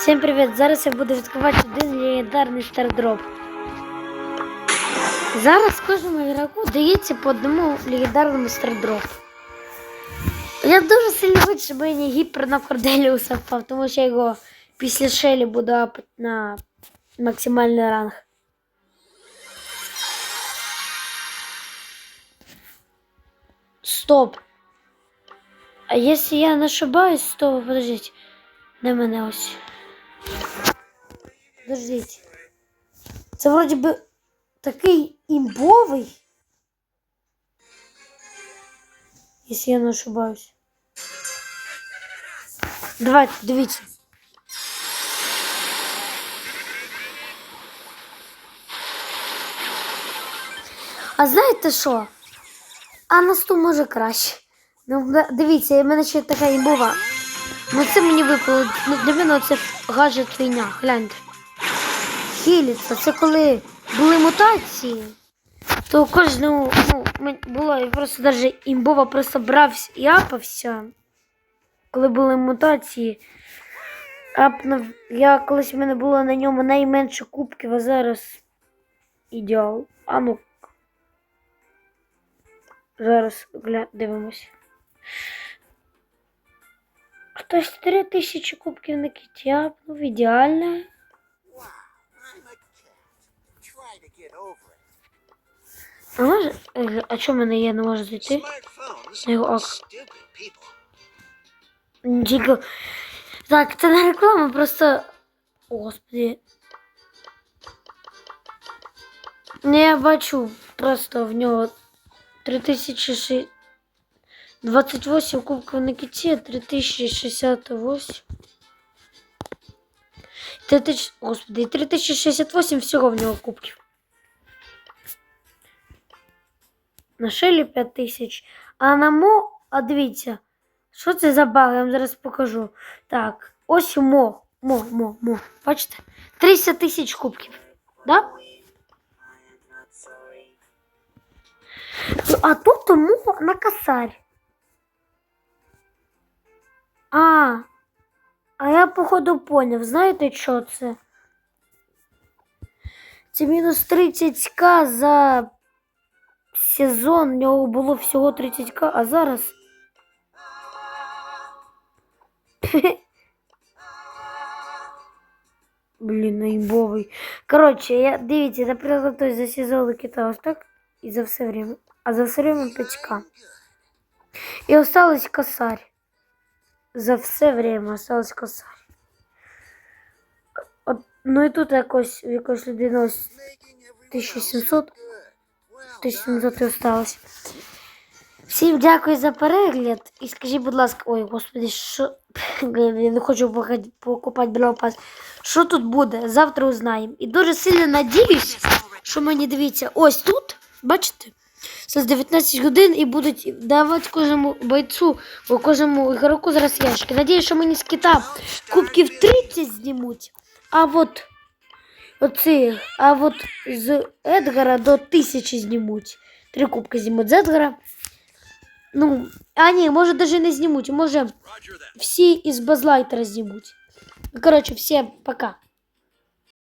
Всім привіт! Зараз я буду відкривати один легендарний стардроп. Зараз кожному ігроку дається по одному легендарному стардропу. Я дуже сильно хочу, щоб мені гіпер на Корделіуса впав, тому що я його після Шелі буду на максимальний ранг. Стоп. А если я не ошибаюсь, то подождите. Де мене ось? Подождите. Це вроді би такий імбовий. Если я не ошибаюсь. Давайте, дивіться. А знаєте що? А на сту може краще. Ну, дивіться, в мене ще така імбова. Ну це мені випало. Ну, для мене це гаджет фігня. Гляньте. Хіліться, це коли були мутації, то кожного ну, було і просто навіть імбова просто брався і апався. Коли були мутації. Апнув, я колись в мене було на ньому найменше кубків, а зараз ідеал. А ну. Зараз гля... дивимось. Хтось 3 тисячі кубків на кіті апнув, ідеально. Wow, I'm a cat. Try to get over it. А може. е, А чому мене є, не можу зайти? Smartphones Hey, are ok. stupid people. Діго. Так, це не реклама, просто. О, Господи. Ну, я бачу просто в нього 3000 28 кубків на кіті, 3068. 3000, господи, 3068 всього в нього кубків. На шелі 5000. А на мо, а дивіться, що це за баг, я вам зараз покажу. Так, ось мо, мо, мо, мо. Бачите? 30 тисяч кубків. Да? А тут мо на косарь. А, а я походу поняв, знаєте, що це? Це мінус 30к за сезон, в нього було всього 30к, а зараз. Блін, наїбовий. Коротше, я, дивіться, наприклад, той за сезон кидав так і за все время. А за все время 5к. І осталось косарь. За все время осталось косарь. От, ну і тут якось, у якоїсь людини ось Making everyone else 1700. 1700 і осталось. Всім дякую за перегляд. І скажіть, будь ласка, ой, господи, що. Я не хочу покупати Бравпас. Що тут буде? Завтра узнаємо. І дуже сильно надіюсь, що мені дивіться, ось тут, бачите? Це з 19 годин і будуть давати кожному бойцу, о, кожному ігроку зараз ящики. Надіюсь, що мені з кита кубків 30 знімуть. А от оці, а от з Едгара до 1000 знімуть. Три кубки знімуть з Едгара. Ну, а ні, може навіть не знімуть, може всі із Базлайтера знімуть. Ну, коротше, всім пока.